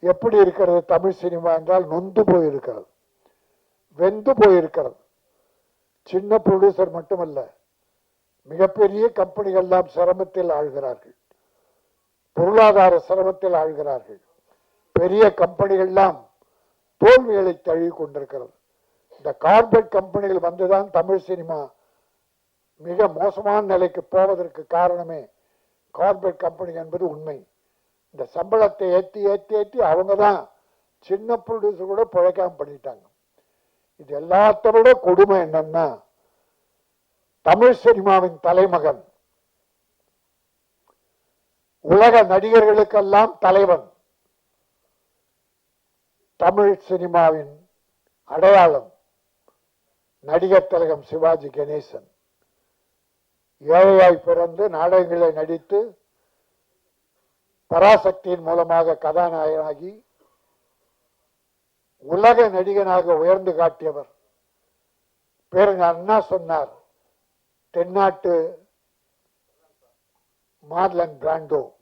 எப்படி இருக்கிறது? தமிழ் சினிமா என்றால் நொந்து போயிருக்கிறது. வெந்து போயிருக்கிறது. சின்ன ப்ரொடியூசர் மட்டுமல்ல மிகப்பெரிய கம்பெனிகள்லாம் சிரமத்தில் ஆழ்கிறார்கள். பொருளாதார சிரமத்தில் ஆழ்கிறார்கள். பெரிய கம்பெனிகள்லாம் தோல்விகளை தழுவி கொண்டிருக்கிறது. இந்த கார்பரேட் கம்பெனிகள் வந்துதான் தமிழ் சினிமா மிக மோசமான நிலைக்கு போவதற்கு காரணமே கார்பரேட் கம்பெனி என்பது உண்மை. இந்த சம்பளத்தை ஏற்றி ஏற்றி ஏற்றி அவங்க தான் சின்ன ப்ரொடியூசர் கூட பிழைக்காம பண்ணிட்டாங்க. இது எல்லாத்தோட கொடுமை என்னன்னா தமிழ் சினிமாவின் தலைமகன் உலக நடிகர்களுக்கெல்லாம் தலைவன் தமிழ் சினிமாவின் அடையாளம் நடிகர் திலகம் சிவாஜி கணேசன். ஏழையாய் பிறந்து நாடகங்களை நடித்து பராசக்தியின் மூலமாக கதாநாயகனாகி உலக நடிகனாக உயர்ந்து காட்டியவர். பேருங்க அண்ணா சொன்னார் தென்னாட்டு மார்லன் பிராண்டோ.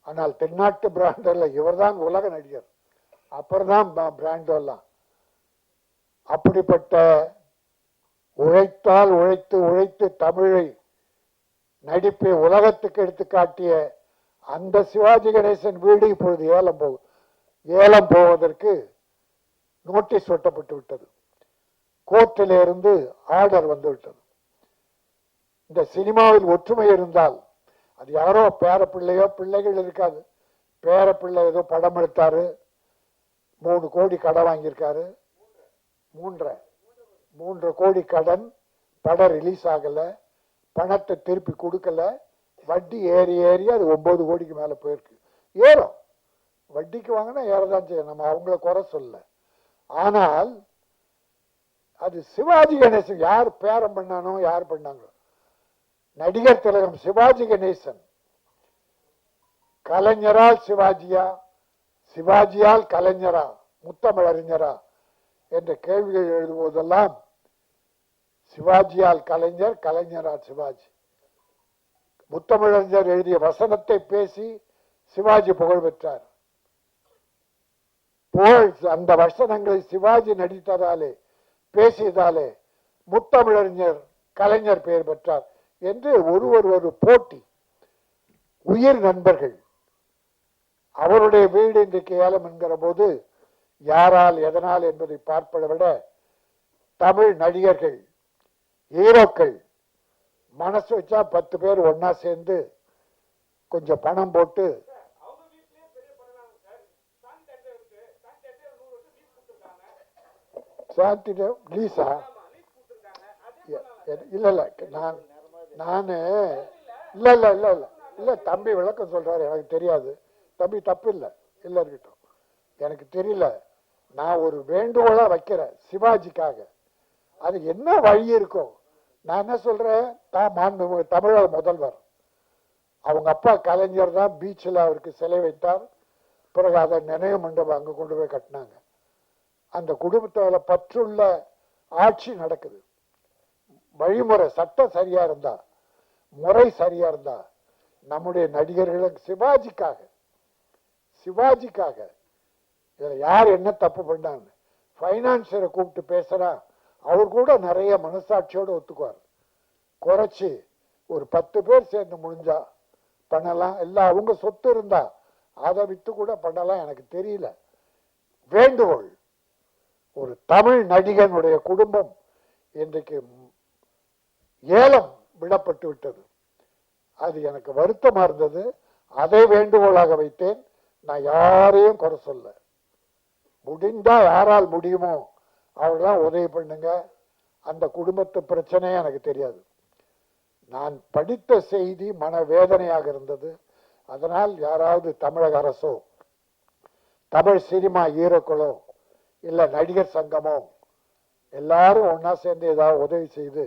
ஆனால் தென்னாட்டு பிராண்டோல இவர்தான் உலக நடிகர். அப்புறம்தான் ப- பிராண்டோ எல்லாம். அப்படிப்பட்ட உழைத்தால் உழைத்து உழைத்து தமிழை நடிப்பை உலகத்துக்கு எடுத்து காட்டிய அந்த சிவாஜி கணேசன் வீடு இப்பொழுது ஏலம் போகும் ஏலம் போவதற்கு நோட்டீஸ் ஒட்டப்பட்டு விட்டது. கோர்ட்டில் இருந்து ஆர்டர் வந்துவிட்டது இந்த சினிமாவில் ஒற்றுமை இருந்தால் அது யாரோ பேர பிள்ளையோ பிள்ளைகள் இருக்காது. பேர பிள்ளை ஏதோ படம் எடுத்தாரு மூணு கோடி கடன் வாங்கியிருக்காரு. மூன்றரை மூன்று கோடி கடன் படம் ரிலீஸ் ஆகலை. பணத்தை திருப்பி கொடுக்கல. வட்டி ஏறி ஏறி அது ஒம்பது கோடிக்கு மேலே போயிருக்கு. ஏறும். வட்டிக்கு வாங்கினா ஏறதான் செய்யும். நம்ம அவங்கள குறை சொல்ல. ஆனால் அது சிவாஜி கணேசன் யார் பேரம் பண்ணானோ யார் பண்ணாங்களோ. நடிகர் திலகம் சிவாஜி கணேசன். கலைஞரால் சிவாஜியா? சிவாஜியால் கலைஞரா? முத்தமிழறிஞரா? என்ற கேள்விகள் எழுதும்போதெல்லாம் சிவாஜியால் கலைஞர் கலைஞரால் சிவாஜி. முத்தமிழறிஞர் எழுதிய வசனத்தை பேசி சிவாஜி புகழ் பெற்றார். புகழ் அந்த வசனங்களை சிவாஜி நடித்ததாலே பேசியதாலே முத்தமிழறிஞர் கலைஞர் பெயர் பெற்றார் என்று ஒருவர் ஒரு போட்டி. உயிர் நண்பர்கள். அவருடைய வீடு இன்றைக்கு ஏலம் என்கிற போது யாரால் எதனால் என்பதை பார்ப்பதை விட தமிழ் நடிகர்கள் ஹீரோக்கள் மனசு வச்சா பத்து பேர் ஒண்ணா சேர்ந்து கொஞ்சம் பணம் போட்டு சாத்திட்டு லீஸ் இல்ல இல்ல நான் நானு இல்ல இல்ல இல்ல இல்ல இல்ல தம்பி விளக்கம் சொல்றாரு எனக்கு தெரியாது. தம்பி தப்பு இல்ல இல்ல இருக்கட்டும். எனக்கு தெரியல நான் ஒரு வேண்டுகோளா வைக்கிறேன் சிவாஜிக்காக. அது என்ன வழி இருக்கும் நான் என்ன சொல்றேன்? தான் மாண்பு தமிழக முதல்வர். அவங்க அப்பா கலைஞர் தான் பீச்சில் அவருக்கு சிலை வைத்தார். பிறகு அதை நினைவு மண்டபம் அங்கே கொண்டு போய் கட்டினாங்க. அந்த குடும்பத்தில் பற்றுள்ள ஆட்சி நடக்குது. வழிமுறை சட்டம் சரியா இருந்தா முறை சரியா இருந்தா நம்முடைய நடிகர்களுக்கு சிவாஜிக்காக சிவாஜிக்காக இதில் யார் என்ன தப்பு பண்ணாங்க ஃபைனான்சியரை கூப்பிட்டு பேசுகிறான் அவர் கூட நிறைய மனசாட்சியோடு ஒத்துக்குவார். குறைச்சி ஒரு பத்து பேர் சேர்ந்து முடிஞ்சா பண்ணலாம். இல்லை அவங்க சொத்து இருந்தா அதை விற்று கூட பண்ணலாம். எனக்கு தெரியல. வேண்டுகோள். ஒரு தமிழ் நடிகனுடைய குடும்பம் இன்றைக்கு ஏலம் விடப்பட்டு விட்டது. அது எனக்கு வருத்தமா இருந்தது. அதை வேண்டுகோளாக வைத்தேன். நான் யாரையும் குறை சொல்ல. முடிந்தா யாரால் முடியுமோ அவர்களாம் உதவி பண்ணுங்க. அந்த குடும்பத்து பிரச்சனையே எனக்கு தெரியாது. நான் படித்த செய்தி மனவேதனையாக இருந்தது. அதனால் யாராவது தமிழக அரசோ தமிழ் சினிமா ஹீரோக்களோ இல்ல நடிகர் சங்கமோ எல்லாரும் ஒன்றா சேர்ந்து ஏதாவது உதவி செய்து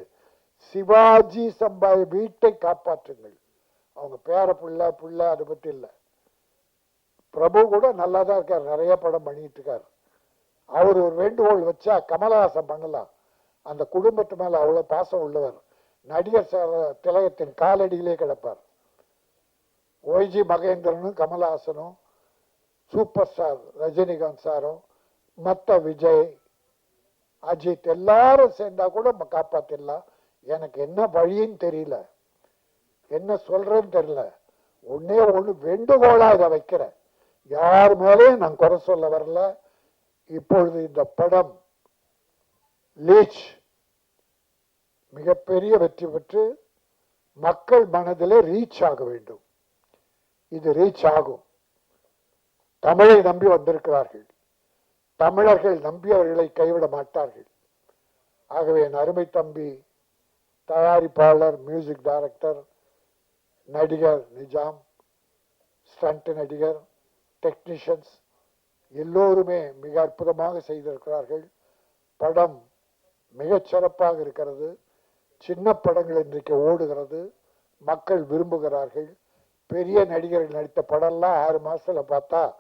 சிவாஜி சம்பாய் வீட்டை காப்பாற்றுங்கள். அவங்க பேர புள்ள புள்ள அதை பற்றி இல்ல. பிரபு கூட நல்லா தான் இருக்கார். நிறைய படம் பண்ணிட்டு இருக்காரு. அவர் ஒரு வேண்டுகோள் வச்சா கமலஹாசன் பண்ணலாம். அந்த குடும்பத்து மேல அவ்வளவு பாசம் உள்ளவர். நடிகர் ச- திலகத்தின் காலடியிலே கிடப்பார். ஒய்ஜி மகேந்திரனும் கமலஹாசனும் சூப்பர் ஸ்டார் ரஜினிகாந்த் சாரும் மற்ற விஜய் அஜித் எல்லாரும் சேர்ந்தா கூட நம்ம காப்பாத்திடலாம். எனக்கு என்ன வழின்னு தெரியல. என்ன சொல்றேன்னு தெரியல. ஒன்னே ஒன்று வேண்டுகோளா இதை வைக்கிறேன். யார் மேலேயும் நான் குறை சொல்ல வரல. இப்பொழுது இந்த படம் லீச் மிகப்பெரிய வெற்றி பெற்று மக்கள் மனதிலே ரீச் ஆக வேண்டும். இது ரீச் ஆகும். தமிழை நம்பி வந்திருக்கிறார்கள். தமிழர்கள் நம்பி அவர்களை கைவிட மாட்டார்கள். ஆகவே என் அருமை தம்பி தயாரிப்பாளர் மியூசிக் டைரக்டர் நடிகர் நிஜாம் ஸ்டண்ட் நடிகர் டெக்னீஷியன்ஸ் எல்லோருமே மிக அற்புதமாக செய்திருக்கிறார்கள். படம் மிகச் சிறப்பாக இருக்கிறது. சின்ன படங்கள் இன்றைக்கு ஓடுகிறது. மக்கள் விரும்புகிறார்கள். பெரிய நடிகர்கள் நடித்த படம்லாம் ஆறு மாசத்துல பார்த்தா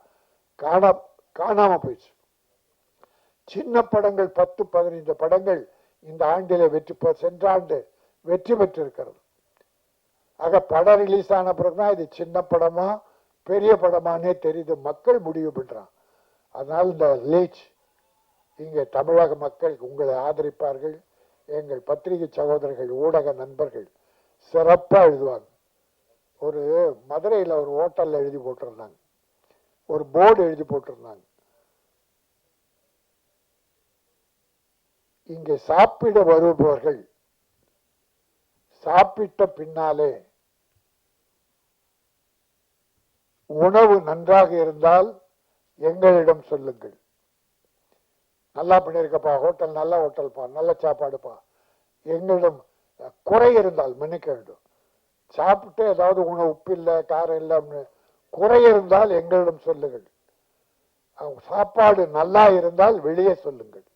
காண காணாமல் போயிடுச்சு. சின்ன படங்கள் பத்து பதினைந்து படங்கள் இந்த ஆண்டிலே வெற்றி சென்ற ஆண்டு வெற்றி பெற்றிருக்கிறது. ஆக படம் ரிலீஸ் ஆன பிறகுதான் இது சின்ன படமா பெரிய படமானே தெரியுது. மக்கள் முடிவு பண்ணுறான் அதனால் இந்த லீச் இங்கே தமிழக மக்கள் உங்களை ஆதரிப்பார்கள். எங்கள் பத்திரிகை சகோதரர்கள் ஊடக நண்பர்கள் சிறப்பாக எழுதுவாங்க. ஒரு மதுரையில் ஒரு ஹோட்டலில் எழுதி போட்டிருந்தாங்க. ஒரு போர்டு எழுதி போட்டிருந்தாங்க. இங்கே சாப்பிட வருபவர்கள் சாப்பிட்ட பின்னாலே உணவு நன்றாக இருந்தால் எங்களிடம் சொல்லுங்கள். நல்லா பண்ணியிருக்கப்பா ஹோட்டல் நல்ல ஹோட்டல்ப்பா நல்ல சாப்பாடுப்பா. எங்களிடம் குறை இருந்தால் மன்னிக்க வேண்டும். சாப்பிட்டு ஏதாவது உணவு உப்பு இல்லை காரம் இல்லை அப்படின்னு குறை இருந்தால் எங்களிடம் சொல்லுங்கள். சாப்பாடு நல்லா இருந்தால் வெளியே சொல்லுங்கள்.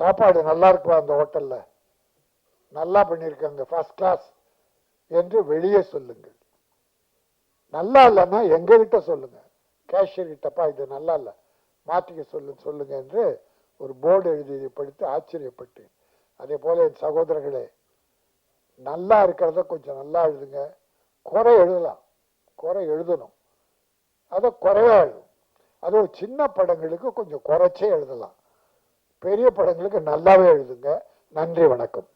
சாப்பாடு நல்லா இருக்குப்பா அந்த ஹோட்டலில்? நல்லா பண்ணியிருக்காங்க ஃபர்ஸ்ட் கிளாஸ் என்று வெளியே சொல்லுங்கள். நல்லா இல்லைன்னா எங்ககிட்ட சொல்லுங்கள் கேஷியர் கிட்டப்பா இது நல்லா இல்லை மாற்றிக்க சொல்லு சொல்லுங்க என்று ஒரு போர்டு எழுதியதை படித்து ஆச்சரியப்பட்டேன். அதே போல என் சகோதரர்களே நல்லா இருக்கிறத கொஞ்சம் நல்லா எழுதுங்க. குறை எழுதலாம். குறை எழுதணும். அதை குறைவா எழுதும். அதுவும் சின்ன படங்களுக்கு கொஞ்சம் குறைச்சே எழுதலாம். பெரிய படங்களுக்கு நல்லாவே எழுதுங்க. நன்றி வணக்கம்.